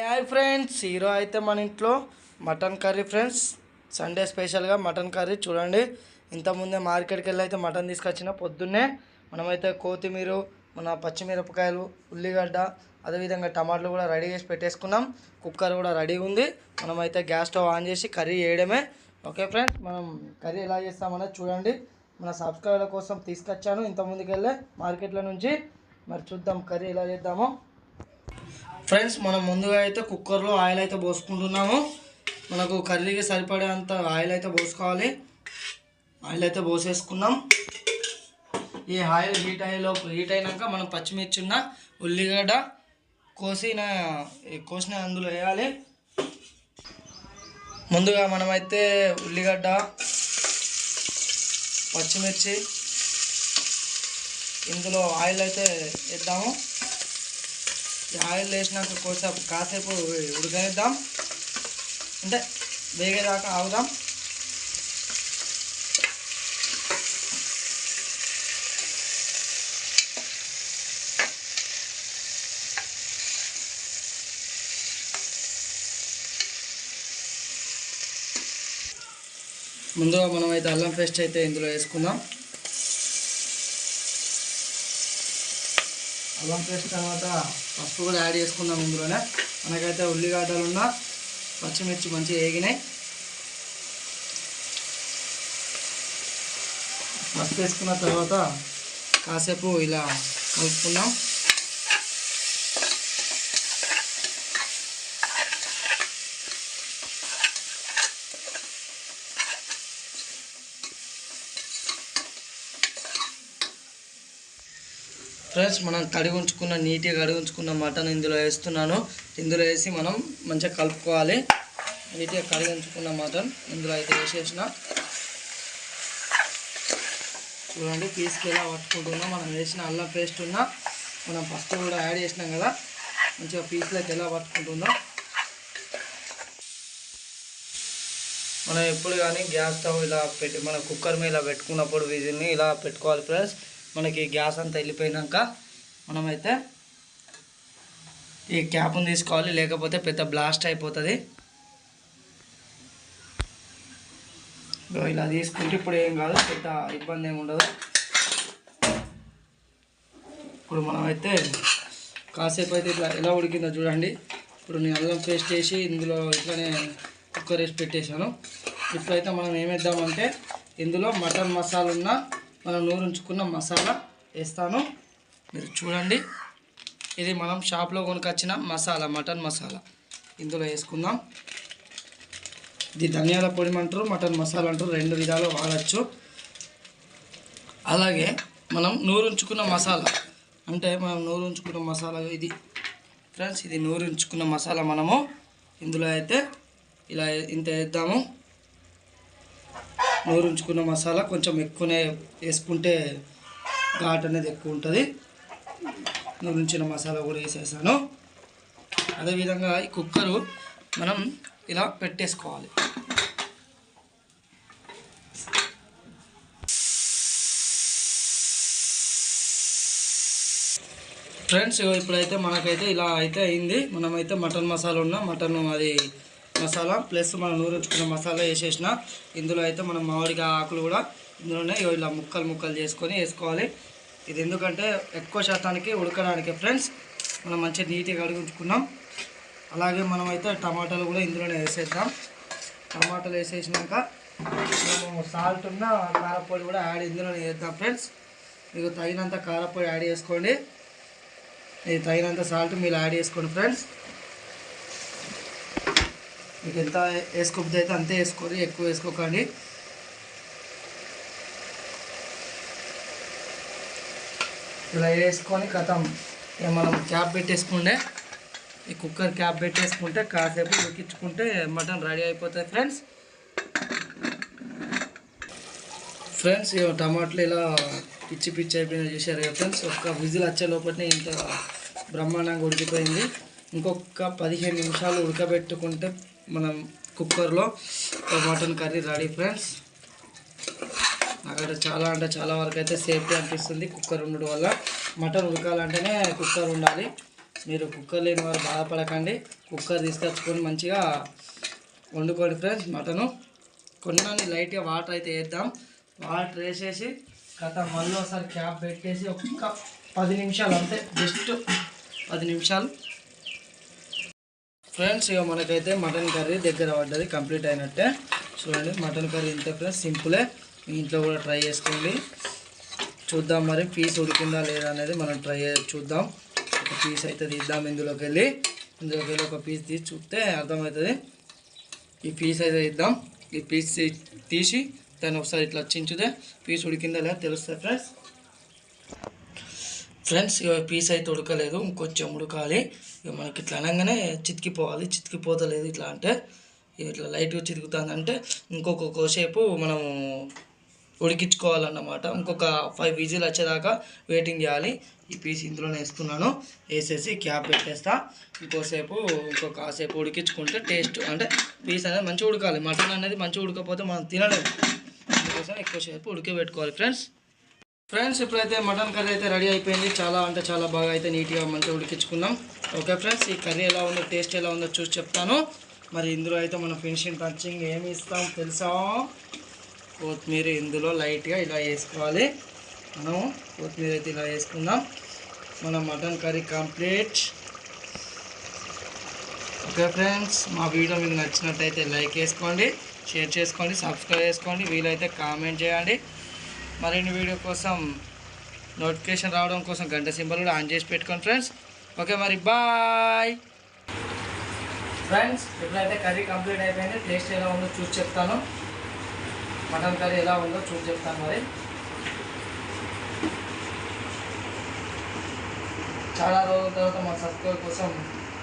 Hi friends hero అయితే మన ఇంట్లో మటన్ కర్రీ ఫ్రెండ్స్. సండే స్పెషల్గా మటన్ కర్రీ చూడండి. ఇంతకుముందే మార్కెట్కి వెళ్ళి అయితే మటన్ తీసుకొచ్చిన పొద్దున్నే. మనమైతే కొత్తిమీర మన పచ్చిమిరపకాయలు ఉల్లిగడ్డ అదేవిధంగా టమాటాలు కూడా రెడీ చేసి పెట్టేసుకున్నాం. కుక్కర్ కూడా రెడీ ఉంది. మనమైతే గ్యాస్ స్టవ్ ఆన్ చేసి కర్రీ వేయడమే ఓకే ఫ్రెండ్స్ మనం కర్రీ ఎలా చేస్తామనేది చూడండి. మన సబ్స్క్రైబర్ల కోసం తీసుకొచ్చాను. ఇంత ముందుకెళ్ళే మార్కెట్లో నుంచి. మరి చూద్దాం కర్రీ ఎలా చేద్దామో. ఫ్రెండ్స్ మనం ముందుగా అయితే కుక్కర్లో ఆయిల్ అయితే పోసుకుంటున్నాము. మనకు కర్రీకి సరిపడేంత ఆయిల్ అయితే పోసుకోవాలి. ఆయిల్ అయితే పోసేసుకున్నాం. ఈ ఆయిల్ హీట్ అయ్యేలో హీట్ అయినాక మనం పచ్చిమిర్చి ఉన్న ఉల్లిగడ్డ కోసిన కోసిన అందులో వేయాలి. ముందుగా మనమైతే ఉల్లిగడ్డ పచ్చిమిర్చి ఇందులో ఆయిల్ అయితే వేద్దాము. ఆయిల్ వేసినాక కొంచెం కాసేపు ఉడకనిద్దాం. అంటే వేగేదాకా ఆగుదాం. ముందుగా మనం అయితే అల్లం పేస్ట్ అయితే ఇందులో వేసుకుందాం. అల్లం పేస్ట్ తర్వాత పసుపు కూడా యాడ్ చేసుకుందాం ఇందులోనే. మనకైతే ఉల్లిగడ్డలు ఉన్న పచ్చిమిర్చి మంచిగా వేగినాయి. పసుపు వేసుకున్న తర్వాత కాసేపు ఇలా కలుపుకుందాం. ఫ్రెండ్స్ మనం కడిగి ఉంచుకున్న నీట్గా కడిగి ఉంచుకున్న మటన్ ఇందులో వేస్తున్నాను. ఇందులో వేసి మనం మంచిగా కలుపుకోవాలి. నీట్గా కడిగి ఉంచుకున్న మటన్ ఇందులో అయితే వేసేసిన. చూడండి పీస్కి ఎలా పట్టుకుంటున్నాం మనం వేసిన అల్లం పేస్ట్ ఉన్న మనం ఫస్ట్ కూడా యాడ్ చేసినాం కదా. మంచిగా పీస్లో ఎలా పట్టుకుంటుందో. మనం ఎప్పుడు కానీ గ్యాస్ స్టవ్ ఇలా పెట్టి మన కుక్కర్ మీద ఇలా పెట్టుకున్నప్పుడు వీటిని ఇలా పెట్టుకోవాలి ఫ్రెండ్స్ మనకి గ్యాస్ అంతా వెళ్ళిపోయినాక మనమైతే ఈ క్యాప్ని తీసుకోవాలి లేకపోతే పెద్ద బ్లాస్ట్ అయిపోతుంది. ఇలా తీసుకుంటే ఇప్పుడు ఏం కాదు పెద్ద ఇబ్బంది ఏమి ఉండదు. ఇప్పుడు మనమైతే కాసేపు అయితే ఇట్లా ఎలా ఉడికిందో చూడండి. ఇప్పుడు నేను అల్లం పేస్ట్ చేసి ఇందులో ఇట్లానే కుక్కర్ వేసి పెట్టేశాను. ఇప్పుడైతే మనం ఏమేద్దామంటే ఇందులో మటన్ మసాలా ఉన్న మనం నూరుంచుకున్న మసాలా వేస్తాను. మీరు చూడండి. ఇది మనం షాప్లో కొనుకొచ్చిన మసాలా మటన్ మసాలా. ఇందులో వేసుకుందాం. ఇది ధనియాల పొడి అంటారు మటన్ మసాలా అంటారు రెండు విధాలు వాడచ్చు. అలాగే మనం నూరుంచుకున్న మసాలా. అంటే మనం నూరుంచుకున్న మసాలా ఇది. ఫ్రెండ్స్ ఇది నూరుంచుకున్న మసాలా మనము. ఇందులో అయితే ఇలా ఇంత వేద్దాము. నూరుంచుకున్న మసాలా కొంచెం ఎక్కువనే వేసుకుంటే ఘాట్ అనేది ఎక్కువ ఉంటుంది. నూరించిన మసాలా కూడా వేసేసాను. అదేవిధంగా ఈ కుక్కరు మనం ఇలా పెట్టేసుకోవాలి. ఫ్రెండ్స్ ఇప్పుడైతే మనకైతే ఇలా అయితే అయింది. మనమైతే మటన్ మసాలా ఉన్న మటన్ అది మసాలా ప్లస్ మనం నూరించుకున్న మసాలా వేసేసిన. ఇందులో అయితే మనం మామిడికాయ ఆకులు కూడా ఇందులోనే ఇలా ముక్కలు ముక్కలు చేసుకొని వేసుకోవాలి. ఇది ఎందుకంటే ఎక్కువ శాతానికి ఉడకడానికి ఫ్రెండ్స్ మనం మంచిగా నీట్గా అడుగుంచుకున్నాం అలాగే అలాగే మనమైతే టమాటాలు కూడా ఇందులోనే వేసేద్దాం. టమాటాలు వేసేసినాక మేము సాల్ట్ ఉన్న కారపొడి కూడా యాడ్ ఇందులోనే వేద్దాం ఫ్రెండ్స్. మీకు తగినంత కారపొడి యాడ్ చేసుకోండి. ఇది తగినంత సాల్ట్ మీరు యాడ్ చేసుకోండి ఫ్రెండ్స్. మీకు ఎంత వేసుకోబుద్ది అయితే అంతే వేసుకోండి ఎక్కువ వేసుకోకండి. ఇలా వేసుకొని కథం. ఇక మనం క్యాప్ పెట్టేసుకుంటే ఈ కుక్కర్ క్యాప్ పెట్టేసుకుంటే కాసేపు ఉడికించుకుంటే మటన్ రెడీ అయిపోతుంది ఫ్రెండ్స్. ఫ్రెండ్స్ టమాటాలు ఇలా పిచ్చి పిచ్చి అయిపోయినా చూసారు కదా ఫ్రెండ్స్. ఒక్క విజిల్ వచ్చే లోపలనే ఇంత బ్రహ్మాండంగా ఉడికిపోయింది. ఇంకొక పదిహేను నిమిషాలు ఉడకబెట్టుకుంటే మనం కుక్కర్లో మటన్ కర్రీ రెడీ ఫ్రెండ్స్. నాకైతే చాలా అంటే చాలా వరకు అయితే సేఫ్టీ అనిపిస్తుంది కుక్కర్ ఉండడం వల్ల. మటన్ ఉడకాలంటేనే కుక్కర్ ఉండాలి. మీరు కుక్కర్ లేని వారు బాధపడకండి. కుక్కర్ తీసుకొచ్చుకొని మంచిగా వండుకోండి ఫ్రెండ్స్ మటను. కొన్ని లైట్గా వాటర్ అయితే వేద్దాం. వాటర్ వేసేసి గత మళ్ళీ ఒకసారి క్యాప్ పెట్టేసి ఒక్క పది నిమిషాలు అంతే. జస్ట్ పది నిమిషాలు. ఫ్రెండ్స్ ఇక మనకైతే మటన్ కర్రీ దగ్గర పడ్డది కంప్లీట్ అయినట్టే. చూడండి మటన్ కర్రీ ఇంత ఫ్రెండ్స్ సింపులే. మీ ఇంట్లో కూడా ట్రై చేసుకోండి. చూద్దాం మరి పీస్ ఉడికిందా లేదా అనేది మనం ట్రై చూద్దాం. ఒక పీస్ అయితే తీద్దాం ఇందులోకి వెళ్ళి ఇందులోకి వెళ్ళి ఒక పీస్ తీసి చూస్తే అర్థమవుతుంది. ఈ పీస్ అయితే ఇద్దాం ఈ పీస్ తీసి దాన్ని ఒకసారి ఇట్లా చించుతే పీస్ ఉడికిందా లేదా తెలుస్తుంది ఫ్రెండ్స్? ఫ్రెండ్స్ ఇక పీస్ అయితే ఉడకలేదు ఇంకొంచెం ఉడకాలి. ఇక మనకి ఇట్లా అనగానే చితికిపోవాలి చితికిపోతలేదు ఇట్లా అంటే. ఇక ఇట్లా లైట్గా చితుకుతుందంటే ఇంకొక కోసేపు మనము ఉడికించుకోవాలన్నమాట. ఇంకొక ఫైవ్ విజిల్ వచ్చేదాకా వెయిటింగ్ చేయాలి. ఈ పీస్ ఇందులోనే వేసుకున్నాను వేసేసి క్యాప్ పెట్టేస్తా. ఇంకోసేపు ఇంకొక కాసేపు ఉడికించుకుంటే టేస్ట్ అంటే పీస్ అనేది మంచిగా ఉడకాలి. మటన్ అనేది మంచిగా ఉడకపోతే మనం తినలేము అందుకోసం ఎక్కువసేపు ఉడికబెట్టుకోవాలి ఫ్రెండ్స్ ఫ్రెండ్స్ ఇప్పుడైతే మటన్ కర్రీ అయితే రెడీ అయిపోయింది. చాలా అంటే చాలా బాగా అయితే నీట్గా మంచిగా ఉడికించుకున్నాం ఓకే ఫ్రెండ్స్ ఈ కర్రీ ఎలా ఉందో టేస్ట్ ఎలా ఉందో చూసి చెప్తాను. మరి ఇందులో అయితే మనం ఫినిషింగ్ టచింగ్ ఏమి ఇస్తాం తెలుసా? కొత్తిమీర ఇందులో లైట్గా ఇలా వేసుకోవాలి. మనం కొత్తిమీర అయితే ఇలా వేసుకుందాం. మన mutton curry complete okay friends మా వీడియో మీకు నచ్చినట్టయితే లైక్ వేసుకోండి షేర్ చేసుకోండి సబ్స్క్రైబ్ చేసుకోండి. వీలైతే కామెంట్ చేయండి. మరిన్ని వీడియో కోసం నోటిఫికేషన్ రావడం కోసం గంట సింబల్ కూడా ఆన్ చేసి పెట్టుకోండి ఫ్రెండ్స్. ఓకే మరి బాయ్. ఫ్రెండ్స్ ఇప్పుడైతే కర్రీ కంప్లీట్ అయిపోయింది టేస్ట్ ఎలా ఉందో చూసి చెప్తాను. మటన్ కర్రీ ఎలా ఉందో చూసి చెప్తాను మరి. చాలా రోజుల తర్వాత మా సబ్స్క్రైబ్ కోసం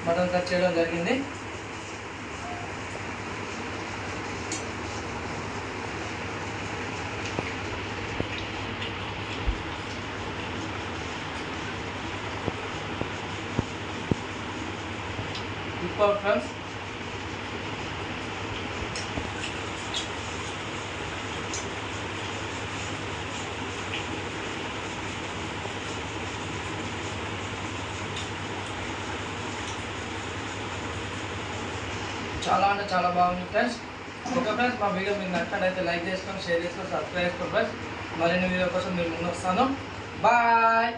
మటన్ కట్ చేయడం జరిగింది. ఇప్పుడు ఫ్రెండ్స్ చాలా అంటే చాలా బాగుంది ఫ్రెండ్స్ ఓకే ఫ్రెండ్స్ మా వీడియో మీకు నచ్చినట్టయితే లైక్ చేసుకోండి షేర్ చేసుకోండి సబ్స్క్రైబ్ చేసుకోండి ఫ్రెండ్స్ మరిన్ని వీడియో కోసం మీరు ముందు వస్తాను. బాయ్